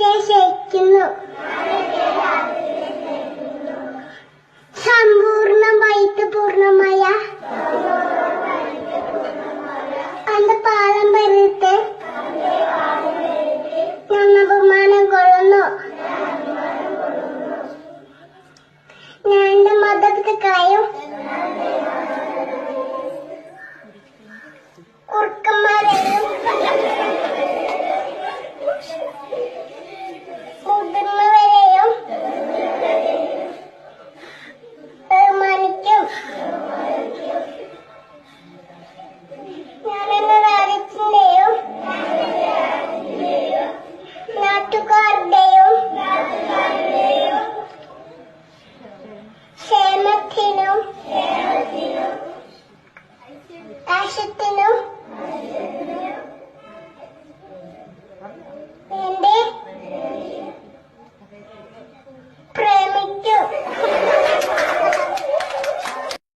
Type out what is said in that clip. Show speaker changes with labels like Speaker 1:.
Speaker 1: കാലൊക്കെ ശയിക്കുന്നു സമ്പൂർണമായിട്ട് പൂർണമായ அந்த പാരമ്പര്യത്തെ ഞാൻ അപമാനം കൊള്ളുന്നു. ഞാൻ എന്റെ മതത്തെ 知ってる？